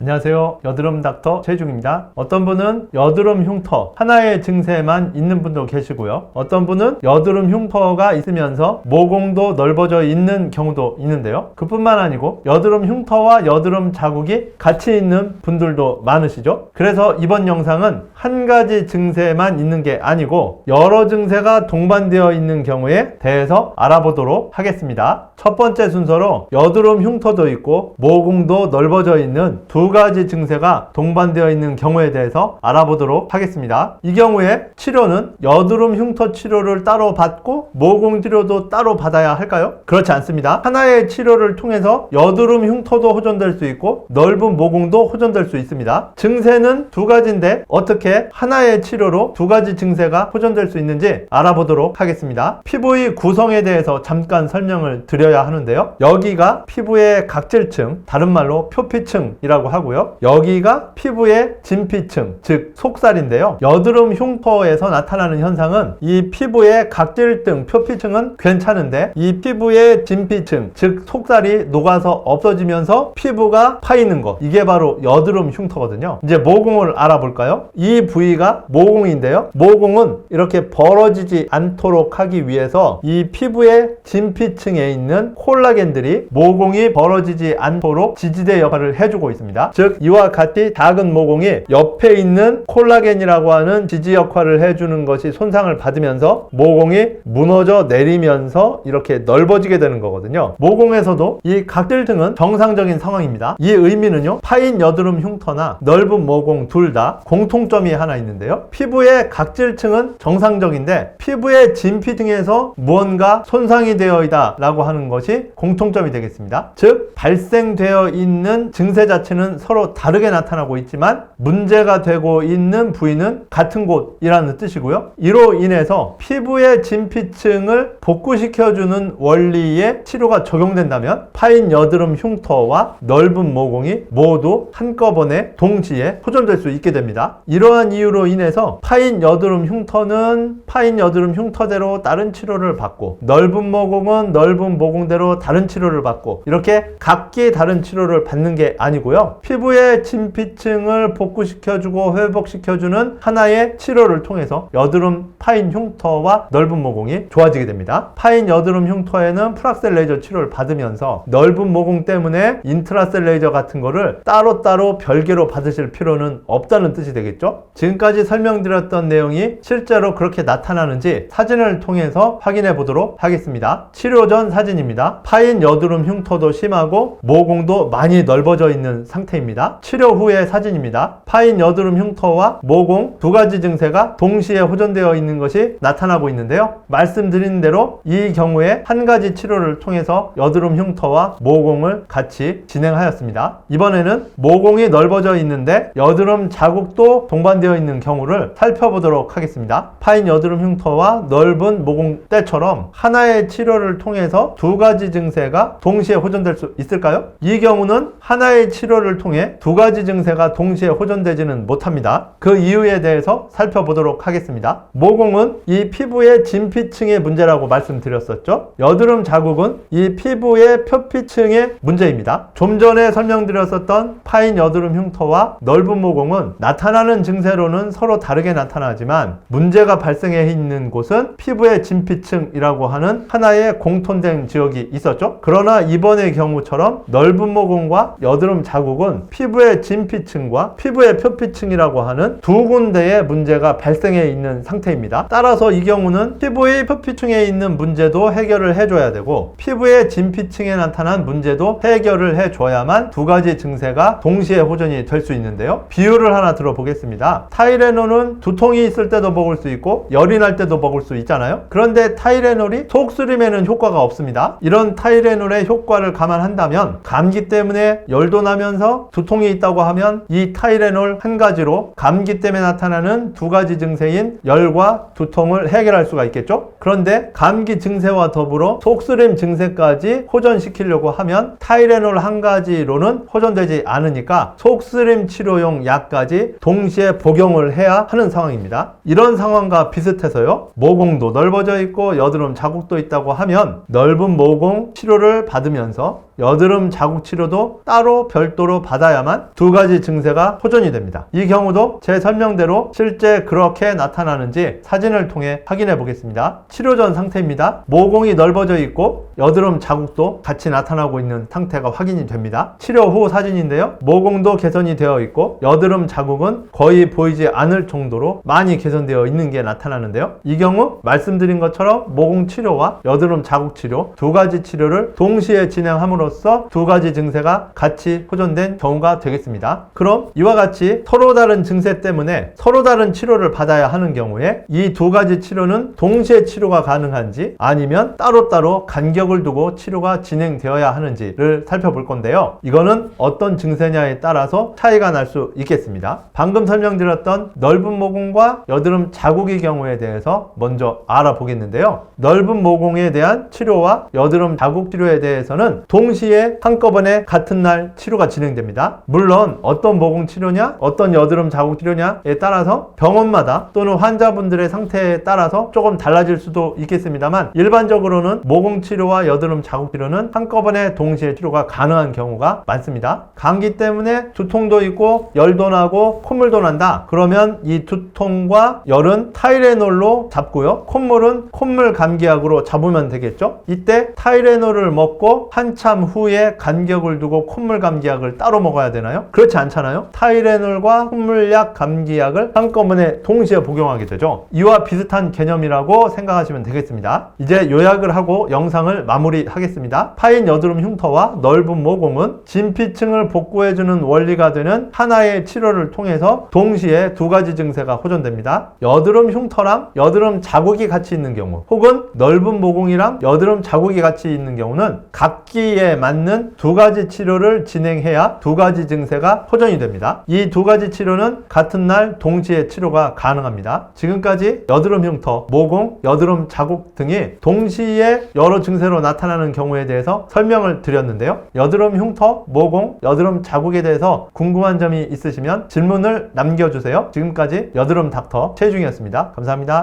안녕하세요. 여드름 닥터 최중입니다. 어떤 분은 여드름 흉터 하나의 증세만 있는 분도 계시고요. 어떤 분은 여드름 흉터가 있으면서 모공도 넓어져 있는 경우도 있는데요. 그뿐만 아니고 여드름 흉터와 여드름 자국이 같이 있는 분들도 많으시죠. 그래서 이번 영상은 한 가지 증세만 있는 게 아니고 여러 증세가 동반되어 있는 경우에 대해서 알아보도록 하겠습니다. 첫 번째 순서로 여드름 흉터도 있고 모공도 넓어져 있는 두 가지 증세가 동반되어 있는 경우에 대해서 알아보도록 하겠습니다. 이 경우에 치료는 여드름 흉터 치료를 따로 받고 모공 치료도 따로 받아야 할까요? 그렇지 않습니다. 하나의 치료를 통해서 여드름 흉터도 호전될 수 있고 넓은 모공도 호전될 수 있습니다. 증세는 두 가지인데 어떻게 하나의 치료로 두 가지 증세가 호전될 수 있는지 알아보도록 하겠습니다. 피부의 구성에 대해서 잠깐 설명을 드려야 하는데요. 여기가 피부의 각질층, 다른 말로 표피층이라고 하고요. 여기가 피부의 진피층, 즉 속살인데요. 여드름 흉터에서 나타나는 현상은 이 피부의 각질등, 표피층은 괜찮은데 이 피부의 진피층, 즉 속살이 녹아서 없어지면서 피부가 파이는 것. 이게 바로 여드름 흉터거든요. 이제 모공을 알아볼까요? 이 부위가 모공인데요. 모공은 이렇게 벌어지지 않도록 하기 위해서 이 피부의 진피층에 있는 콜라겐들이 모공이 벌어지지 않도록 지지대 역할을 해주고 있습니다. 즉 이와 같이 작은 모공이 옆에 있는 콜라겐이라고 하는 지지 역할을 해주는 것이 손상을 받으면서 모공이 무너져 내리면서 이렇게 넓어지게 되는 거거든요. 모공에서도 이 각질등은 정상적인 상황입니다. 이 의미는요. 파인 여드름 흉터나 넓은 모공 둘 다 공통점이 하나 있는데요. 피부의 각질층은 정상적인데 피부의 진피 등에서 무언가 손상이 되어 있다 라고 하는 것이 공통점이 되겠습니다. 즉 발생되어 있는 증세 자체는 서로 다르게 나타나고 있지만 문제가 되고 있는 부위는 같은 곳이라는 뜻이고요. 이로 인해서 피부의 진피층을 복구시켜주는 원리의 치료가 적용된다면 파인 여드름 흉터와 넓은 모공이 모두 한꺼번에 동시에 호전될 수 있게 됩니다. 이러한 이유로 인해서 파인 여드름 흉터는 파인 여드름 흉터대로 다른 치료를 받고 넓은 모공은 넓은 모공대로 다른 치료를 받고 이렇게 각기 다른 치료를 받는 게 아니고요. 피부의 진피층을 복구시켜주고 회복시켜주는 하나의 치료를 통해서 여드름 파인 흉터와 넓은 모공이 좋아지게 됩니다. 파인 여드름 흉터에는 프락셀 레이저 치료를 받으면서 넓은 모공 때문에 인트라셀 레이저 같은 거를 따로따로 별개로 받으실 필요는 없다는 뜻이 되겠죠? 지금까지 설명드렸던 내용이 실제로 그렇게 나타나는지 사진을 통해서 확인해 보도록 하겠습니다. 치료 전 사진입니다. 파인 여드름 흉터도 심하고 모공도 많이 넓어져 있는 상태입니다. 치료 후의 사진입니다. 파인 여드름 흉터와 모공 두 가지 증세가 동시에 호전되어 있는 것이 나타나고 있는데요. 말씀드린 대로 이 경우에 한 가지 치료를 통해서 여드름 흉터와 모공을 같이 진행하였습니다. 이번에는 모공이 넓어져 있는데 여드름 자국도 동반되어 있는 경우를 살펴보도록 하겠습니다. 파인 여드름 흉터와 넓은 모공 때처럼 하나의 치료를 통해서 두 가지 증세가 동시에 호전될 수 있을까요? 이 경우는 하나의 치료를 통해 두 가지 증세가 동시에 호전되지는 못합니다. 그 이유에 대해서 살펴보도록 하겠습니다. 모공은 이 피부의 진피층의 문제라고 말씀드렸었죠. 여드름 자국은 이 피부의 표피층의 문제입니다. 좀 전에 설명드렸었던 파인 여드름 흉터와 넓은 모공은 나타나는 증세로는 서로 다르게 나타나지만 문제가 발생해 있는 곳은 피부의 진피층이라고 하는 하나의 공통된 지역이 있었죠. 그러나 이번의 경우처럼 넓은 모공과 여드름 자국은 피부의 진피층과 피부의 표피층이라고 하는 두 군데의 문제가 발생해 있는 상태입니다. 따라서 이 경우는 피부의 표피층에 있는 문제도 해결을 해줘야 되고 피부의 진피층에 나타난 문제도 해결을 해줘야만 두 가지 증세가 동시에 호전이 될 수 있는데요. 비유를 하나 들어보겠습니다. 타이레놀은 두통이 있을 때도 먹을 수 있고 열이 날 때도 먹을 수 있잖아요. 그런데 타이레놀이 속쓰림에는 효과가 없습니다. 이런 타이레놀의 효과를 감안한다면 감기 때문에 열도 나면서 두통이 있다고 하면 이 타이레놀 한 가지로 감기 때문에 나타나는 두 가지 증세인 열과 두통을 해결할 수가 있겠죠? 그런데 감기 증세와 더불어 속쓰림 증세까지 호전시키려고 하면 타이레놀 한 가지로는 호전되지 않으니까 속쓰림 치료용 약까지 동시에 복용을 해야 하는 상황입니다. 이런 상황과 비슷해서요. 모공도 넓어져 있고 여드름 자국도 있다고 하면 넓은 모공 치료를 받으면서 여드름 자국 치료도 따로 별도로 받아야만 두 가지 증세가 호전이 됩니다. 이 경우도 제 설명대로 실제 그렇게 나타나는지 사진을 통해 확인해 보겠습니다. 치료 전 상태입니다. 모공이 넓어져 있고 여드름 자국도 같이 나타나고 있는 상태가 확인이 됩니다. 치료 후 사진인데요. 모공도 개선이 되어 있고 여드름 자국은 거의 보이지 않을 정도로 많이 개선되어 있는 게 나타나는데요. 이 경우 말씀드린 것처럼 모공 치료와 여드름 자국 치료 두 가지 치료를 동시에 진행함으로써 두 가지 증세가 같이 호전된 경우가 되겠습니다. 그럼 이와 같이 서로 다른 증세 때문에 서로 다른 치료를 받아야 하는 경우에 이 두 가지 치료는 동시에 치료가 가능한지 아니면 따로따로 간격을 두고 치료가 진행되어야 하는지를 살펴볼 건데요. 이거는 어떤 증세냐에 따라서 차이가 날 수 있겠습니다. 방금 설명드렸던 넓은 모공과 여드름 자국의 경우에 대해서 먼저 알아보겠는데요. 넓은 모공에 대한 치료와 여드름 자국 치료에 대해서는 동시에 한꺼번에 같은 날 치료가 진행됩니다. 물론 어떤 모공 치료냐, 어떤 여드름 자국 치료냐에 따라서 병원마다 또는 환자분들의 상태에 따라서 조금 달라질 수도 있겠습니다만 일반적으로는 모공 치료와 여드름 자국 치료는 한꺼번에 동시에 치료가 가능한 경우가 많습니다. 감기 때문에 두통도 있고 열도 나고 콧물도 난다. 그러면 이 두통과 열은 타이레놀로 잡고요. 콧물은 콧물 감기약으로 잡으면 되겠죠. 이때 타이레놀을 먹고 한참 후에 간격을 두고 콧물 감기약을 따로 먹어야 되나요? 그렇지 않잖아요. 타이레놀과 콧물약 감기약을 한꺼번에 동시에 복용하게 되죠. 이와 비슷한 개념이라고 생각하시면 되겠습니다. 이제 요약을 하고 영상을 마무리하겠습니다. 파인 여드름 흉터와 넓은 모공은 진피층을 복구해주는 원리가 되는 하나의 치료를 통해서 동시에 두 가지 증세가 호전됩니다. 여드름 흉터랑 여드름 자국이 같이 있는 경우 혹은 넓은 모공이랑 여드름 자국이 같이 있는 경우는 각기에 맞는 두 가지 치료를 진행해야 두 가지 증세가 호전이 됩니다. 이 두 가지 치료는 같은 날 동시에 치료가 가능합니다. 지금까지 여드름 흉터, 모공, 여드름 자국 등이 동시에 여러 증세로 나타나는 경우에 대해서 설명을 드렸는데요. 여드름 흉터, 모공, 여드름 자국에 대해서 궁금한 점이 있으시면 질문을 남겨주세요. 지금까지 여드름 닥터 최중이었습니다. 감사합니다.